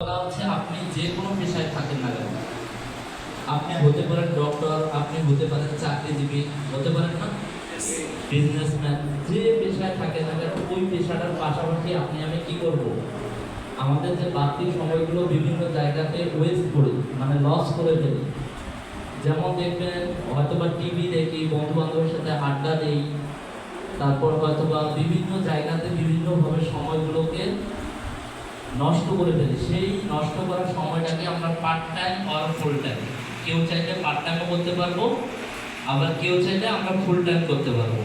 বলা হচ্ছে আপনি যে কোনো পেশায় থাকেন না কেন? আপনি হতে পারেন ডক্টর আপনি হতে পারেন চাকরিজীবী হতে পারেন না? বিজনেসম্যান যে পেশায় থাকেন না কেন ওই পেশাটার পাশাপাশি আপনি আমি কি করব? আমাদের যে বাড়তি সময়গুলো বিভিন্ন জায়গাতে ওয়েস্ট করি মানে লস করে ফেলি। যেমন দেখবেন হয়তোবা টিভি দেখি বন্ধু বান্ধবের সাথে আড্ডা দেই তারপর হয়তোবা বিভিন্ন জায়গাতে বিভিন্নভাবে সময়গুলোকে নষ্ট করে ফেলি। সেই নষ্ট করার সময়টাকে আমরা part time or full time কেউ চাইলে পার্ট টাইমও করতে পারব, আবার কেউ চাইলে আমরা ফুল টাইম করতে পারব।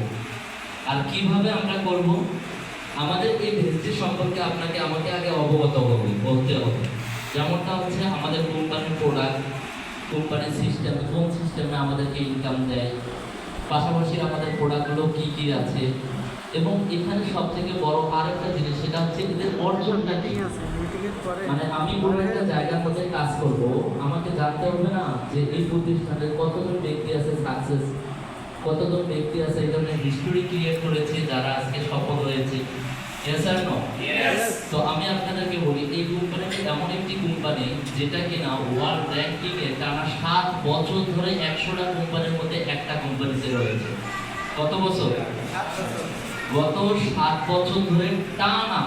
আর কীভাবে আমরা করব? আমাদের এই ভেস্টি সম্পর্কে আপনাকে আমাকে আগে অবগত হবে বলতে হবে। যেমনটা হচ্ছে আমাদের কোম্পানির প্রোডাক্ট কোম্পানির সিস্টেম কোন সিস্টেমে আমাদেরকে ইনকাম দেয়, পাশাপাশি আমাদের প্রোডাক্টগুলো কী কী আছে এবং এখানে সব থেকে বড় আরেকটা জিনিস সেটা হচ্ছে এদের অর্জনটা কি? মানে আমি কোনো একটা জায়গার মধ্যে কাজ করব আমাকে জানতে হবে না যে এই প্রতিষ্ঠানে কতজন ব্যক্তি আছে সাকসেস কতজন ব্যক্তি আছে এই ধরনের হিস্টোরি ক্রিয়েট করেছে যারা আজকে সফল হয়েছে? তো আমি আপনাদেরকে বলি এই কোম্পানিটি এমন একটি কোম্পানি যেটা কিনা ওয়ার্ল্ড র্যাঙ্কিং এ টানা সাত বছর ধরে একশোটা কোম্পানির মধ্যে একটা কোম্পানিতে রয়েছে। কত বছর। গত সাত বছর ধরে টানা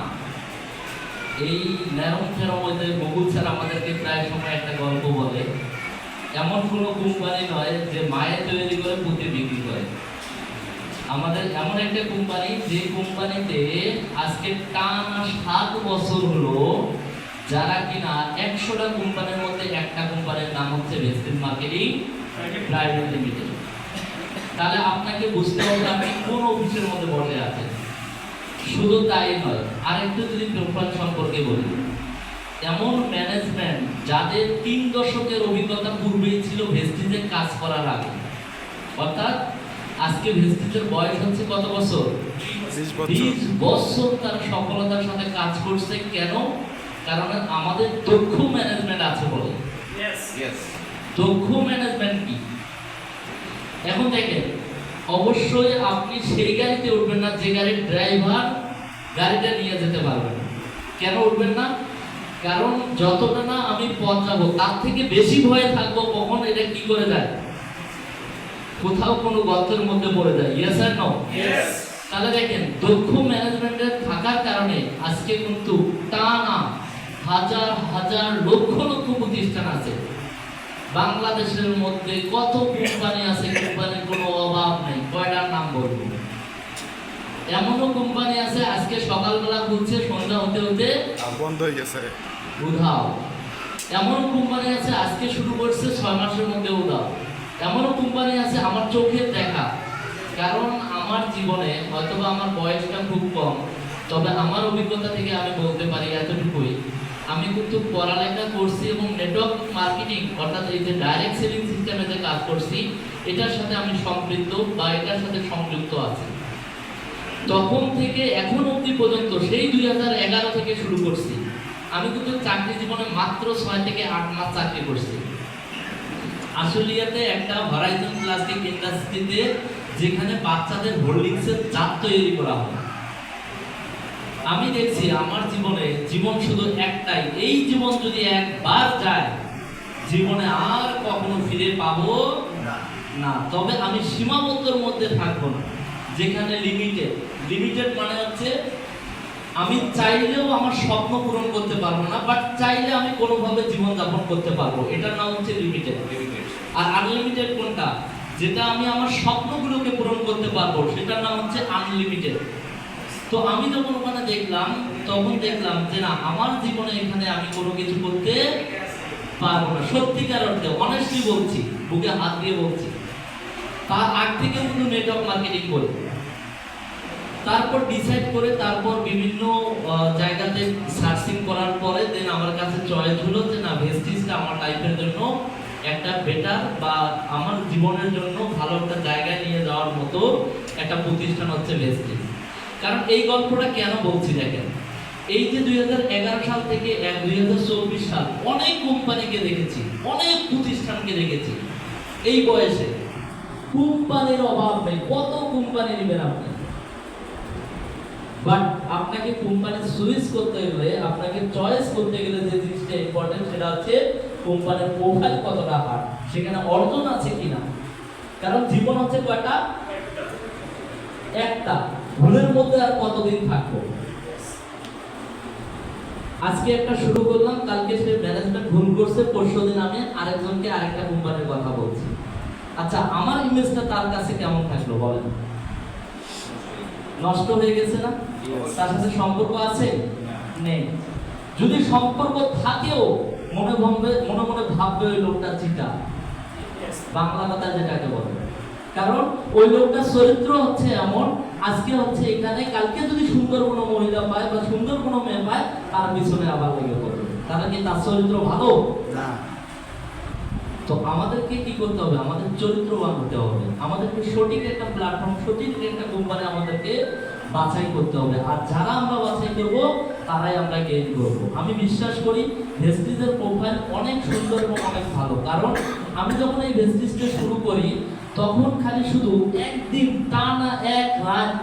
এই ন্যারম ফেরম মধ্যে বকুল স্যার আমাদেরকে প্রায় সময় একটা গল্প বলে। এমন কোনো কোম্পানি নয় যে মায়ের তৈরি করে পুঁতে বিক্রি করে। আমাদের এমন একটা কোম্পানি যে কোম্পানিতে আজকে টানা সাত বছর হলো যারা কিনা একশোটা কোম্পানির মধ্যে একটা কোম্পানির নাম হচ্ছে ভেস্টিন মার্কেটিং প্রাইভেট লিমিটেড তাহলে আপনাকে বুঝতে হবে আপনি কোন অফিসের মধ্যে বসে আছেন। শুধু তাই নয় আরেকটু যদি প্রোফাইল সম্পর্কে বলি। এমন ম্যানেজমেন্ট যাদের তিন দশকের অভিজ্ঞতা পূর্বেই ছিল ভেস্টিজে কাজ করার আগে। অর্থাৎ আজকে ভেস্টিজের বয়স হচ্ছে কত বছর? বিশ বছর। তার সফলতার সাথে কাজ করছে কেন? কারণ আমাদের দক্ষ ম্যানেজমেন্ট আছে বলে। দক্ষ ম্যানেজমেন্ট কি? এখন দেখেন অবশ্যই আপনি সেই গাড়িতে উঠবেন না যে গাড়ির ড্রাইভার গাড়িটা নিয়ে যেতে পারবেন কেন উঠবেন না? কারণ যতটা না আমি পথ যাব তার থেকে বেশি ভয়ে থাকব কখন এটা কি করে যায়? কোথাও কোনো গর্তের মধ্যে পড়ে যায়। ইয়েস আর নো তাহলে দেখেন দক্ষ ম্যানেজমেন্টের থাকার কারণে আজকে কিন্তু টানা হাজার হাজার লক্ষ লক্ষ প্রতিষ্ঠান আছে। বাংলাদেশের মধ্যে কত কোম্পানি আছে কোম্পানির কোনো অভাব নেই। কয়টার নাম বলব? এমনও কোম্পানি আছে আজকে সকালবেলা ঘুরছে সন্ধ্যা হতে হতে বন্ধ হয়ে গেছে। উধাও। এমন কোম্পানি আছে আজকে শুরু করছে ছয় মাসের মধ্যে উধাও। এমনও কোম্পানি আছে আমার চোখে দেখা। কারণ আমার জীবনে হয়তোবা আমার বয়সটা খুব কম তবে আমার অভিজ্ঞতা থেকে আমি বলতে পারি এতটুকুই। আমি কিন্তু পড়ালেখা করছি এবং নেটওয়ার্ক মার্কেটিং অর্থাৎ এই যে ডাইরেক্ট সেলিং সিস্টেমে যে কাজ করছি, এটার সাথে আমি সম্পৃক্ত বা এটার সাথে সংযুক্ত আছি। তখন থেকে এখন অবধি পর্যন্ত, সেই দুই হাজার এগারো থেকে শুরু করছি। আমি কিন্তু চাকরি জীবনে মাত্র ছয় থেকে আট মাস চাকরি করছি। আশুলিয়াতে একটা হরাইজন প্লাস্টিক ইন্ডাস্ট্রিতে যেখানে বাচ্চাদের হোল্ডিংসের জাত তৈরি করা হয়। আমি দেখছি আমার জীবনে জীবন শুধু একটাই। এই জীবন যদি একবার যায় জীবনে আর কখনো ফিরে পাবো না। তবে আমি সীমাবদ্ধর মধ্যে থাকব না যেখানে লিমিটেড লিমিটেড মানে হচ্ছে আমি চাইলেও আমার স্বপ্ন পূরণ করতে পারব না বাট চাইলে আমি কোনোভাবে জীবনযাপন করতে পারব। এটার নাম হচ্ছে লিমিটেড লিমিটেড আর আনলিমিটেড কোনটা? যেটা আমি আমার স্বপ্নগুলোকে পূরণ করতে পারব সেটার নাম হচ্ছে আনলিমিটেড তো আমি যখন ওখানে দেখলাম, তখন দেখলাম যে না, আমার জীবনে এখানে আমি কোনো কিছু করতে পারব না। সত্যিকার অর্থে অনেস্টলি বলছি, বুকে হাত দিয়ে বলছি। তার আগ থেকে কিন্তু নেটওয়ার্ক মার্কেটিং করি। তারপর ডিসাইড করে, তারপর বিভিন্ন জায়গাতে সার্চিং করার পরে দেন আমার কাছে চয়েস হলো যে না ভেস্টিজটা আমার লাইফের জন্য একটা বেটার বা আমার জীবনের জন্য ভালো একটা জায়গায় নিয়ে যাওয়ার মতো একটা প্রতিষ্ঠান হচ্ছে ভেস্টিজ কারণ এই গল্পটা কেন বলছি দেখেন? এই যে দুই হাজার এগারো সাল থেকে দুই সাল অনেক কোম্পানিকে দেখেছি, অনেক প্রতিষ্ঠানকে দেখেছি। এই বয়সে কোম্পানির অভাব নেই, কত কোম্পানি নেবেন আপনি? বাট আপনাকে কোম্পানি সুইচ করতে গেলে, আপনাকে চয়েস করতে গেলে যে জিনিসটা ইম্পর্টেন্ট সেটা হচ্ছে কোম্পানির প্রোফাইল কতটা হার সেখানে অর্জন আছে কিনা? কারণ জীবন হচ্ছে কয়টা? একটা। ভুলের মধ্যে আর কতদিন থাকব? আজকে একটা শুরু করলাম, কালকে সে ম্যানেজমেন্ট ভুল করছে, পরশু দিন আমি আরেকজনকে আরেকটা কোম্পানির কথা বলছি। আচ্ছা আমার ইমেজটা তার কাছে কেমন থাকল বলেন? নষ্ট হয়ে গেছে না? তার সাথে সম্পর্ক আছে? নেই। যদি সম্পর্ক থাকেও, মনে ভাববে মনে মনে ভাববে ওই লোকটা চিটা বাংলা কথা যেটাকে বলে। কারণ ওই লোকটার চরিত্র হচ্ছে এমন আজকে হচ্ছে এখানে কালকে যদি সুন্দর কোনো মহিলা পায় বা সুন্দর কোনো মেয়ে পায় তার পিছনে আবার লেগে পড়বে। তাহলে কি তার চরিত্র ভালো? না। তো আমাদেরকে কি করতে হবে? আমাদের চরিত্রবান হতে হবে। আমাদেরকে সঠিক একটা প্ল্যাটফর্ম সঠিক একটা কোম্পানি আমাদেরকে বাছাই করতে হবে। আর যারা আমরা বাছাই করব তারাই আমরা গেইন করব। আমি বিশ্বাস করি ভেস্টিজের প্রোফাইল অনেক সুন্দর এবং অনেক ভালো। কারণ আমি যখন এই ভেস্টিজটা শুরু করি তখন খালি শুধু একদিন টানা এক রাত,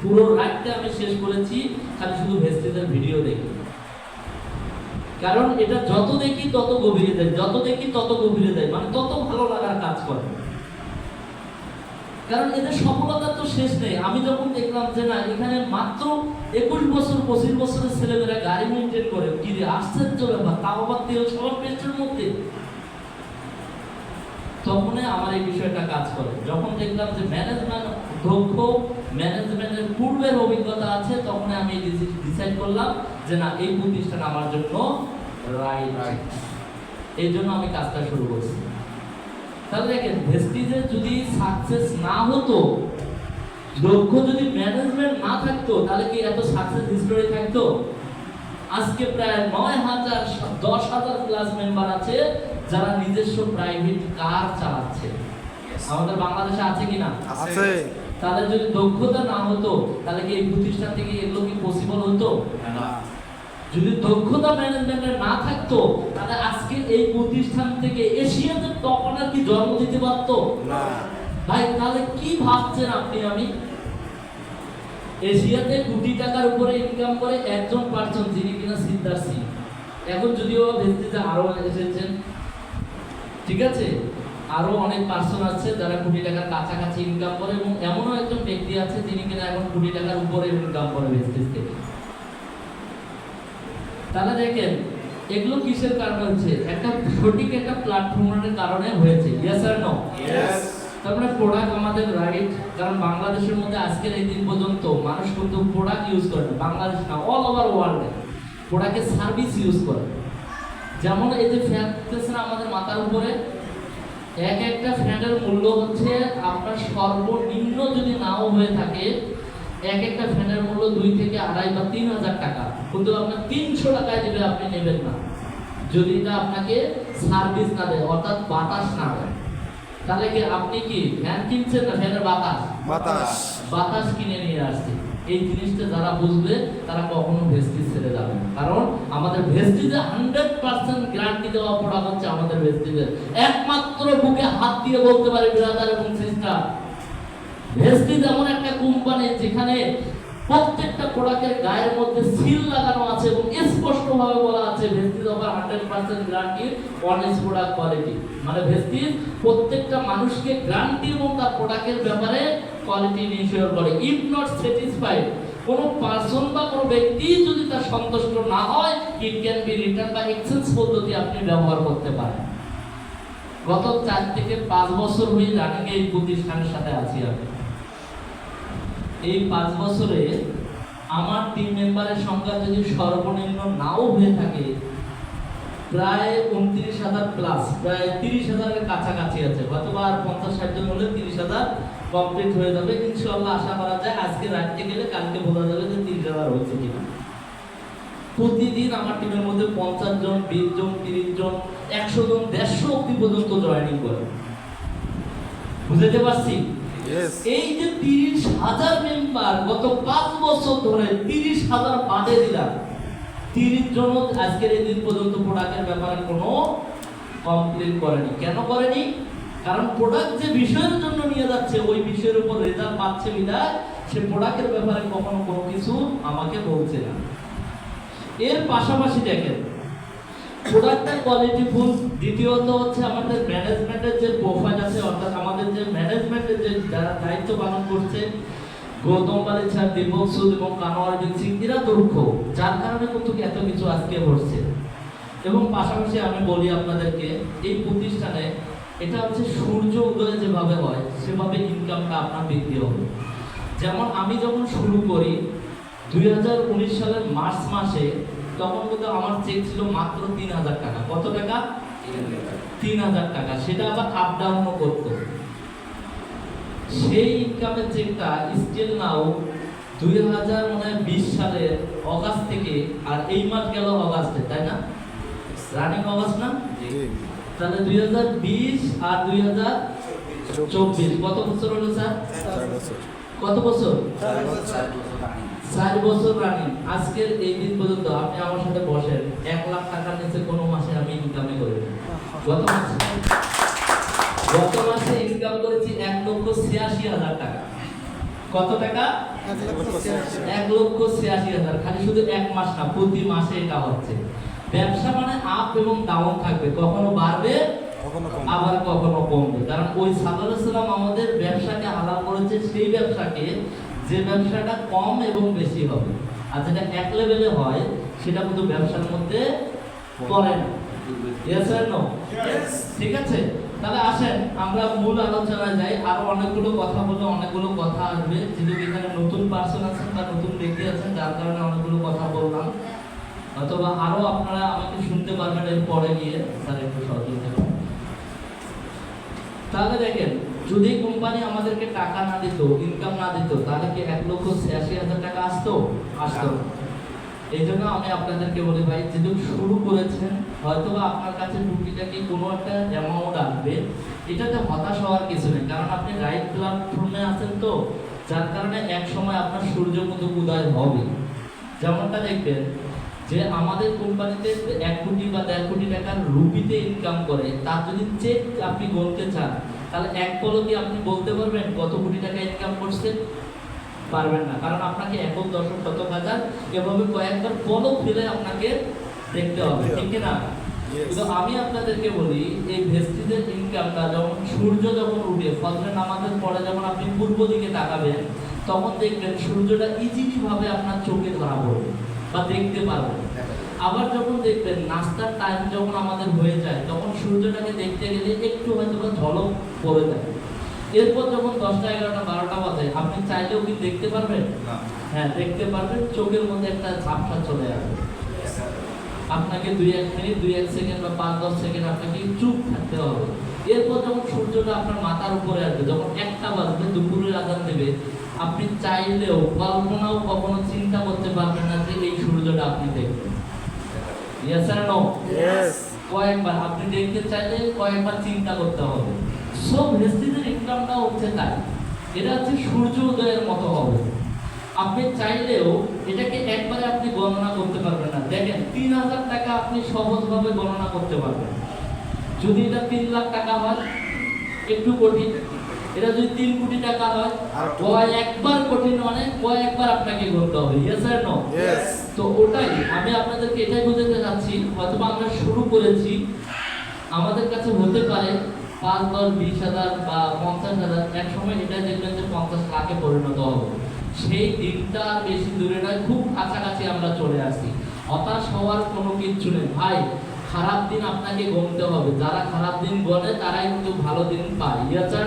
পুরো রাতটা আমি শেষ করেছি, খালি শুধু ভেস্টিজের ভিডিও দেখি। কারণ এটা যত দেখি তত গভীরে যায়, যত দেখি তত গভীরে যায় মানে তত ভালো লাগার কাজ করে। কারণ এদের সফলতার তো শেষ নেই। আমি যখন দেখলাম যে না, এখানে মাত্র একুশ বছর, পঁচিশ বছরের ছেলেমেয়েরা গাড়ি মেনটেন করে কি আশ্চর্য ব্যাপার, তাও আবার তেল সবার পেস্টের মধ্যে। তখনই আমার এই বিষয়টা কাজ করে। যখন দেখলাম যে ম্যানেজমেন্ট দক্ষ ম্যানেজমেন্টের পূর্বের অভিজ্ঞতা আছে তখন আমি ডিসাইড করলাম যে না এই প্রতিষ্ঠান আমার জন্য রাইট এই জন্য আমি কাজটা শুরু করছি। তাহলে দেখেন ভেস্টিজে যদি সাকসেস না হতো দক্ষ যদি ম্যানেজমেন্ট না থাকতো তাহলে কি এত সাকসেস হিস্টোরি থাকতো? আজকে প্রায় নয় হাজার দশ হাজার প্লাস মেম্বার আছে যারা নিজস্ব প্রাইভেট কার চালাচ্ছে। আমাদের বাংলাদেশে আছে কিনা? আছে। তাহলে যদি দক্ষতা না হতো তাহলে কি এই প্রতিষ্ঠান থেকে এগুলো কি পসিবল হতো? যদি দক্ষতা ম্যানেজমেন্টের না থাকতো তাহলে আজকে এই প্রতিষ্ঠান থেকে এশিয়াতে টপ অনার কি জন্ম দিতে পারতো? ভাই তাহলে কি ভাবছেন আপনি আমি? এশিয়াতে কোটি টাকার উপরে ইনকাম করে একজন পার্সন যিনি কিনা সিদ্ধার সিং এখন যদিও ভেস্টিজে আরও এসেছেন ঠিক আছে? আরও অনেক পার্সন আছে যারা কোটি টাকার কাছাকাছি ইনকাম করে এবং এমনও একজন ব্যক্তি আছে যিনি কিনা এখন কোটি টাকার উপরে ইনকাম করে থেকে তাহলে দেখেন এগুলো কিসের কারণে হচ্ছে? একটা সঠিক একটা প্ল্যাটফর্মের কারণে হয়েছে। ইয়েস আর নো. তারপরে প্রোডাক্ট আমাদের রাইট কারণ বাংলাদেশের মধ্যে আজকের এই দিন পর্যন্ত মানুষ কিন্তু প্রোডাক্ট ইউজ করে না। বাংলাদেশ না অল ওভার ওয়ার্ল্ডে প্রোডাক্টের সার্ভিস ইউজ করে। যেমন এই যে ফ্যান দিতেছে না আমাদের মাথার উপরে এক একটা ফ্যানের মূল্য হচ্ছে আপনার সর্বনিম্ন যদি নাও হয়ে থাকে এক একটা ফ্যানের মূল্য দুই থেকে আড়াই বা তিন হাজার টাকা। কিন্তু আপনার তিনশো টাকায় দেবে আপনি নেবেন না। যদি এটা আপনাকে সার্ভিস না দেয় অর্থাৎ বাতাস না দেয়। তাহলে কি আপনি কি ফ্যান কিনছেন না ফ্যানের বাতাস? বাতাস। বাতাস কিনে নিয়ে আসছে। এই জিনিসটা যারা বুঝবে, তারা কখনো ভেস্টি ছেড়ে যাবে কারণ আমাদের ভেস্টিজে হান্ড্রেড পার্সেন্ট গ্যারান্টি দেওয়া পড়া হচ্ছে আমাদের ভেস্টিজের। একমাত্র বুকে হাত দিয়ে বলতে পারে ব্রাদার এবং সিস্টার ভেস্টিজ এমন একটা কোম্পানি যেখানে প্রত্যেকটা প্রোডাক্টের গায়ের মধ্যে সিল লাগানো আছে এবং স্পষ্টভাবে বলা আছে Vestige offer hundred percent guarantee honest product quality মানে ভেস্টিজ প্রত্যেকটা মানুষকে গ্যারান্টি এবং তার প্রোডাক্টের ব্যাপারে কোয়ালিটি ইনশিওর করে। ইফ নট স্যাটিসফাইড কোনো পার্সন বা কোনো ব্যক্তি যদি তার সন্তুষ্ট না হয় ইট ক্যান বি রিটার্ন বা এক্সচেঞ্জ পদ্ধতি আপনি ব্যবহার করতে পারেন। গত চার থেকে পাঁচ বছর হয়ে রানিং এই প্রতিষ্ঠানের সাথে আছি আমি। এই পাঁচ বছরে আমার টিম মেম্বারের সংখ্যা যদি সর্বনিম্ন নাও হয়ে থাকে, প্রায় উনত্রিশ হাজার প্লাস প্রায় তিরিশ হাজারের কাছাকাছি আছে। হয়তো বা আর পঞ্চাশ ষাট জন হলে তিরিশ হাজার কমপ্লিট হয়ে যাবে। ইনশাল্লাহ আশা করা যায় আজকে রাখতে গেলে কালকে বোঝা যাবে যে তিরিশ হাজার হয়েছে কিনা। প্রতিদিন আমার টিমের মধ্যে পঞ্চাশ জন, বিশ জন, তিরিশ জন, একশো জন, দেড়শো অব্দি পর্যন্ত জয়েনিং করে। বুঝতে পারছি? এই যে তিরিশ হাজার মেম্বার গত পাঁচ বছর ধরে তিরিশ হাজার বাদে দিলাম। তিরিশ জন আজকের এই দিন পর্যন্ত প্রোডাক্টের ব্যাপারে কোনো কমপ্লেন করেনি। কেন করেনি? কারণ প্রোডাক্ট যে বিষয়ের জন্য নিয়ে যাচ্ছে, ওই বিষয়ের উপর রেজাল্ট পাচ্ছে বিদায় সে প্রোডাক্টের ব্যাপারে কখনো কোনো কিছু আমাকে বলছে না। এর পাশাপাশি দেখেন প্রোডাক্টটা কোয়ালিটিফুল দ্বিতীয়ত হচ্ছে প্রোফাইল আছে, অর্থাৎ আমাদের যে ম্যানেজমেন্টের যে যারা দায়িত্ব পালন করছে, গৌতম বালি স্যার, দীপক সুদ এবং কানোয়ার সিং, এরা দক্ষ যার কারণে কিন্তু এত কিছু আজকে ঘটছে। এবং পাশাপাশি আমি বলি আপনাদেরকে, এই প্রতিষ্ঠানে এটা হচ্ছে সূর্য উদয় যেভাবে হয়, সেভাবে ইনকামটা আপনার বৃদ্ধি হবে। যেমন আমি যখন শুরু করি, দুই হাজার উনিশ সালের মার্চ মাসে, তখন কিন্তু আমার চেক ছিল মাত্র তিন হাজার টাকা। কত টাকা? তিন হাজার টাকা সেটা আবার আপ ডাউনও করতো। সেই ইনকামের চেকটা স্টিল নাও দুই হাজার মানে বিশ সালের অগাস্ট থেকে আর এই মাস গেল অগাস্টে তাই না? রানিং অগাস্ট না? তাহলে দুই হাজার বিশ আর দুই হাজার চব্বিশ কত বছর হলো স্যার? কত বছর? চার বছর। রানিং আজকের এই দিন পর্যন্ত আপনি আমার সাথে বসেন এক লাখ টাকার নিচে কোনো মাসে আমি ইনকামে করি না। গত মাসে গত মাসে ইনকাম করেছি এক লক্ষ ছিয়াশি হাজার টাকা কত টাকা এক লক্ষ ছিয়াশি হাজার খালি শুধু এক মাস না প্রতি মাসে এটা হচ্ছে ব্যবসা মানে আপ এবং ডাউন থাকবে কখনো বাড়বে আবার কখনো কমবে কারণ ওই সাল্লাম আমাদের ব্যবসাকে হালাল করেছে সেই ব্যবসাকে যে ব্যবসাটা কম এবং বেশি হবে আর যেটা এক লেভেলে হয় সেটা কিন্তু ব্যবসার মধ্যে পড়ে না ঠিক আছে? তাহলে আসেন আমরা মূল আলোচনায় যাই। আরও অনেকগুলো কথা বলে অনেকগুলো কথা আসবে। যেহেতু এখানে নতুন পার্সন আছেন বা নতুন ব্যক্তি আছেন যার কারণে অনেকগুলো কথা বললাম। অথবা আরও আপনারা আমাকে শুনতে পারবেন এর পরে গিয়ে। স্যার একটু সহযোগিতা করুন। তাহলে দেখেন যদি কোম্পানি আমাদেরকে টাকা না দিত ইনকাম না দিত তাহলে কি এক লক্ষ ছিয়াশি হাজার টাকা আসতো? আসতো না। এই জন্য আমি আপনাদেরকে বলি ভাই যেহেতু শুরু করেছেন হয়তো আপনার কাছে টুকিটাকি কোনো একটা অ্যামাউন্ট আসবে, এটাতে হতাশ হওয়ার কিছু নেই। কারণ আপনি রাইট প্ল্যাটফর্মে আছেন তো, যার কারণে এক সময় আপনার সূর্য মতো উদয় হবে। যেমনটা দেখবেন যে আমাদের কোম্পানিতে এক কোটি বা দেড় কোটি টাকার রুপিতে ইনকাম করে, তার যদি চেক আপনি গণতে চান, তাহলে এক পলকে আপনি বলতে পারবেন কত কোটি টাকা ইনকাম করছে। পারবেন না। কারণ আপনাকে একক দশক শতক হাজার এভাবে কয়েকবার পলক ফেলে আপনাকে দেখতে হবে ঠিক না? কিন্তু আমি আপনাদেরকে বলি এই ভেস্টিজের ইনকামটা যখন সূর্য যখন উঠে ফজরের নামাজের পরে যখন আপনি পূর্ব দিকে তাকাবেন তখন দেখবেন সূর্যটা ইজিলি ভাবে আপনার চোখে ধরা পড়বে বা দেখতে পারবেন আবার যখন দেখবেন নাস্তার টাইম যখন আমাদের হয়ে যায় তখন সূর্যটাকে দেখতে গেলে একটু হয়তো বা ঝলক পড়ে যায়। এরপর যখন দশটা এগারোটা বারোটা বাজে আপনি চাইলেও কি দেখতে পারবেন? হ্যাঁ দেখতে পারবেন চোখের মধ্যে একটা ঝাপসা চলে আসবে। আপনাকে দুই এক মিনিট দুই এক সেকেন্ড বা পাঁচ দশ সেকেন্ড আপনাকে চুপ থাকতে হবে। এরপর যখন সূর্যটা আপনার মাথার উপরে আসবে যখন একটা বাজবে দুপুরের আজান দেবে আপনি চাইলেও কল্পনাও কখনো চিন্তা করতে পারবেন না যে এই সূর্যটা আপনি দেখবেন। ইয়েস আর নো কয়েকবার আপনি দেখতে চাইলে কয়েকবার চিন্তা করতে হবে। সব ইনকামটা হচ্ছে তাই। এটা হচ্ছে সূর্য উদয়ের মতো হবে। আপনি চাইলেও এটাকে একবারে আপনি গণনা করতে পারবেন না। দেখেন তিন হাজার টাকা আপনি সহজভাবে গণনা করতে পারবেন। যদি এটা তিন লাখ টাকা হয় একটু কঠিন। এটা যদি তিন কোটি টাকা হয় কয়েকবার কঠিন মানে কয়েকবার আপনাকে করতে হবে। ইয়েস আর নো তো ওটাই আমি আপনাদেরকে এটাই বোঝাতে চাচ্ছি হয়তো আমরা শুরু করেছি আমাদের কাছে হতে পারে পাঁচ দশ বিশ হাজার বা পঞ্চাশ হাজার এক সময় এটা দেখবেন যে পঞ্চাশ লাখে পরিণত হবে? সেই দিনটা বেশি দূরে নয় খুব কাছাকাছি আমরা চলে আসি। হতাশ হওয়ার কোনো কিচ্ছু নেই। ভাই খারাপ দিন আপনাকে গণতে হবে। যারা খারাপ দিন গণে তারাই কিন্তু ভালো দিন পায়।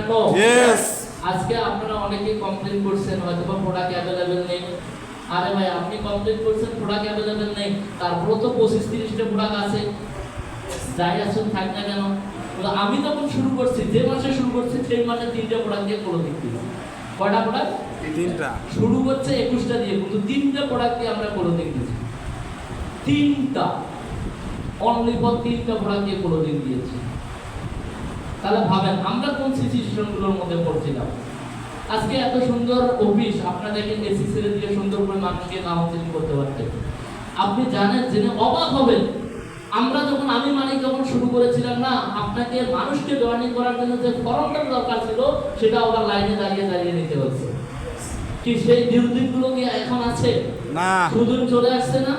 নো আজকে আপনারা অনেকে কমপ্লেন করছেন হয়তো বা প্রোডাক্ট অ্যাভেলেবেল নেই। আরে ভাই আপনি কমপ্লেন করছেন প্রোডাক্ট অ্যাভেলেবেল নেই। তারপরেও তো পঁচিশ তিরিশটা প্রোডাক্ট আছে। যাই আসুন থাক না কেন। আমি যখন শুরু করছি যে মাসে শুরু করছি সেই মাসে তিনটা প্রোডাক্ট দিয়ে কোনো দিক কয়টা প্রোডাক্ট তিনটা। শুরু করছে একুশটা দিয়ে কিন্তু তিনটা প্রোডাক্ট দিয়ে আমরা কোনো দিয়েছি। তিনটা। অনলি ফর তিনটা প্রোডাক্ট দিয়ে কোনো দিন দিয়েছি। তাহলে ভাবেন আমরা কোন সিচুয়েশনগুলোর মধ্যে পড়ছিলাম? আজকে এত সুন্দর অফিস আপনাদেরকে এসি ছেড়ে দিয়ে সুন্দর করে মানুষকে কাউন্সিলিং করতে পারতেন। আপনি জানেন জেনে অবাক হবেন আমরা যখন আমি শুরু করেছিলাম না আপনাকে মানুষকে জয়েনিং করার জন্য যে ফর্মটা দরকার ছিল সেটা আবার লাইনে দাঁড়িয়ে দাঁড়িয়ে নিতে হচ্ছে। কি সেই দিনগুলো কি এখন আছে? না। সুদূর চলে আসছে না?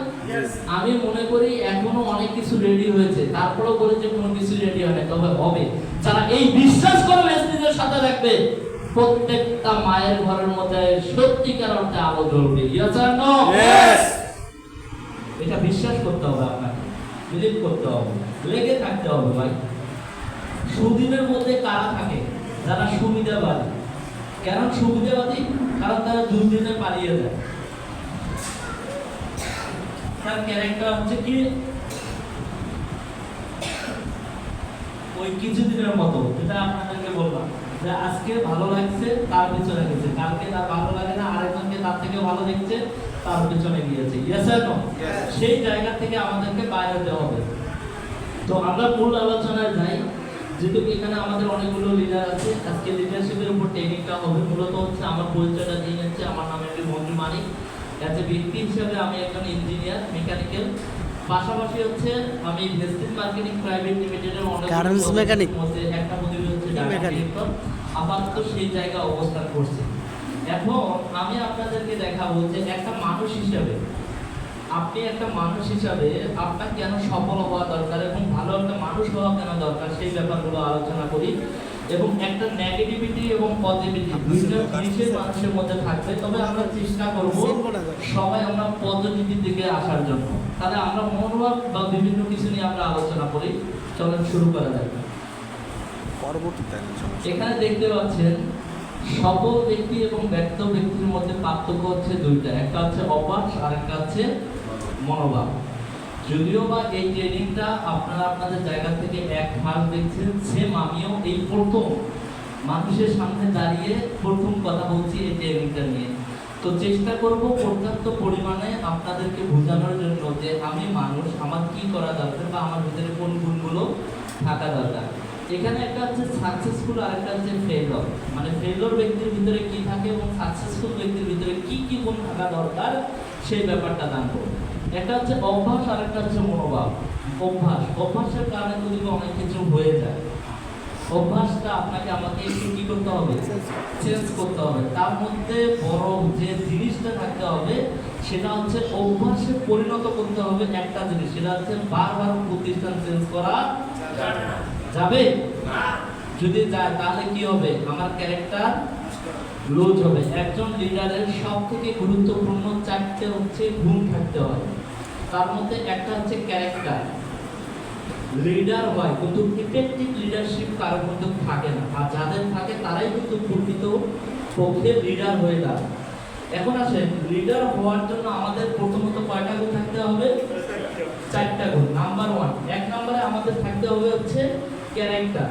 আমি মনে করি এখনও অনেক কিছু রেডি হয়েছে। তারপরেও বলে যে কোনো কিছু রেডি হয় না তবে হবে। যারা এই বিশ্বাস করে মেসেজের সাথে রাখবে প্রত্যেকটা মায়ের ঘরের মধ্যে সত্যিকার অর্থে আলো জ্বলবে? এটা বিশ্বাস করতে হবে আপনাকে। বিলিভ করতে হবে। লেগে থাকতে হবে ভাই। সুদিনের মধ্যে কারা থাকে? যারা সুবিধাবাদী। কেন সুবিধাবাদী? কারণ তারা দুর্দিনে পালিয়ে যায়। তার ক্যারেক্টার হচ্ছে কি? ওই কিছুদিনের মতো যেটা আপনাদেরকে বললাম যে আজকে ভালো লাগছে তার পিছনে গেছে। কালকে তার ভালো লাগে না আরেকজনকে তার থেকে ভালো দেখছে তার পিছনে গিয়েছে। ইয়েস আর নো সেই জায়গা থেকে আমাদেরকে বাইরে যেতে হবে। তো আমরা মূল আলোচনায় যাই যেহেতু এখানে আমাদের অনেকগুলো লিডার আছে আজকে লিডারশিপের উপর ট্রেনিংটা হবে। মূলত হচ্ছে আমার পরিচয়টা দিয়ে নিচ্ছে আমার নাম একটি মঞ্জু মানিক। অ্যাজ এ ব্যক্তি হিসেবে আমি একজন ইঞ্জিনিয়ার মেকানিক্যাল পাশাপাশি হচ্ছে আমি ভেস্টিন মার্কেটিং প্রাইভেট লিমিটেডের Currents mechanic? একটা প্রতিভা হচ্ছে আপাতত সেই জায়গা অবস্থান করছে। এখন আমি আপনাদেরকে দেখাবো যে একটা মানুষ হিসেবে আপনি একটা মানুষ হিসাবে আপনার কেন সফল হওয়া দরকার এবং ভালো একটা মানুষ হওয়া কেন দরকার? সেই ব্যাপারগুলো আলোচনা করি। এবং একটা নেগেটিভিটি এবং পজিটিভিটি দুইটা জিনিসের মানুষের মধ্যে থাকবে। তবে আমরা চেষ্টা করব সবাই আমরা পজিটিভিটির দিকে আসার জন্য। তাহলে আমরা মনোভাব বা বিভিন্ন কিছু নিয়ে আমরা আলোচনা করি। চলেন শুরু করা যাক। এখানে দেখতে পাচ্ছেন সফল ব্যক্তি এবং ব্যর্থ ব্যক্তির মধ্যে পার্থক্য হচ্ছে দুইটা। একটা হচ্ছে অভ্যাস আর একটা হচ্ছে মনোভাব। যদিও বা এই ট্রেনিংটা আপনারা আপনাদের জায়গা থেকে এক ভাগ দেখছেন সেম আমিও এই প্রথম মানুষের সামনে দাঁড়িয়ে প্রথম কথা বলছি এই ট্রেনিংটা নিয়ে। তো চেষ্টা করব পর্যাপ্ত পরিমাণে আপনাদেরকে বোঝানোর জন্য যে আমি মানুষ, আমার কি করা দরকার বা আমার ভিতরে কোন গুণগুলো থাকা দরকার। এখানে একটা হচ্ছে সাকসেসফুল আর একটা হচ্ছে ফেলর মানে ফেলর ব্যক্তির ভিতরে কি থাকে এবং সাকসেসফুল ব্যক্তির ভিতরে কি কি গুণ থাকা দরকার, সেই ব্যাপারটা জানব একটা হচ্ছে অভ্যাস আর একটা হচ্ছে মনোভাব। অভ্যাস। অভ্যাসের কারণে যদি অনেক কিছু হয়ে যায়। অভ্যাসটা আপনাকে আমাকে একটু কি করতে হবে? চেঞ্জ করতে হবে। তার মধ্যে বড় যে জিনিসটা থাকতে হবে সেটা হচ্ছে অভ্যাসে পরিণত করতে হবে একটা জিনিস। সেটা হচ্ছে বারবার প্রতিষ্ঠান চেঞ্জ করা যাবে যদি যায় তাহলে কি হবে? আমার ক্যারেক্টার লুজ হবে। একজন লিডারের সব থেকে গুরুত্বপূর্ণ চারটে হচ্ছে গুণ থাকতে হয়। তার মধ্যে একটা হচ্ছে ক্যারেক্টার লিডার হয়, কিন্তু ইফেক্টিভ লিডারশিপ কারোর মধ্যে থাকে না। আর যাদের থাকে, তারাই কিন্তু প্রকৃত পক্ষে লিডার হয়ে দাঁড়ায়। এখন আসেন লিডার হওয়ার জন্য আমাদের প্রথমত কয়টা গুণ থাকতে হবে? চারটা গুণ। নাম্বার ওয়ান এক নম্বরে আমাদের থাকতে হবে হচ্ছে ক্যারেক্টার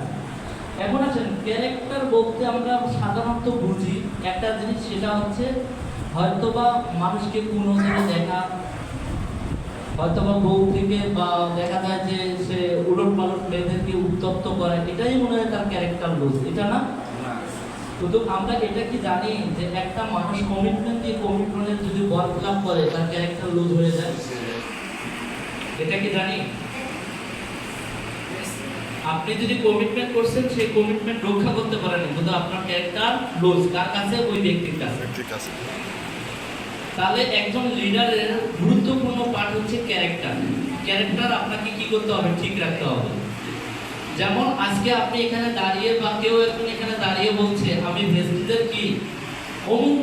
এখন আসেন ক্যারেক্টার বলতে আমরা সাধারণত বুঝি একটা জিনিস সেটা হচ্ছে হয়তোবা মানুষকে কোনো দিনে দেখা হয়তোবা বউ থেকে বা দেখা যায় যে সে উলট পালট মেয়েদেরকে উত্তপ্ত করে এটাই মনে হয় তার ক্যারেক্টার লুজ এটা না? কিন্তু আমরা এটা কি জানি যে একটা মানুষ কমিটমেন্ট দিয়ে কমিটমেন্টের যদি বল খেলাপ করে তার ক্যারেক্টার লুজ হয়ে যায়? এটা কি জানি? আপনি যদি কমিটমেন্ট করছেন সেই কমিটমেন্ট রক্ষা করতে পারেন কিন্তু আপনার ক্যারেক্টার লুজ কার কাছে? ওই ব্যক্তির কাছে। ঠিক আছে তাহলে একজন লিডারের গুরুত্বপূর্ণ পার্ট হচ্ছে ক্যারেক্টার ক্যারেক্টার আপনাকে কি করতে হবে? ঠিক রাখতে হবে। যেমন আজকে আপনি এখানে দাঁড়িয়ে বা কেউ একজন এখানে দাঁড়িয়ে বলছে আমি ভেস্টিদের কি? অমুক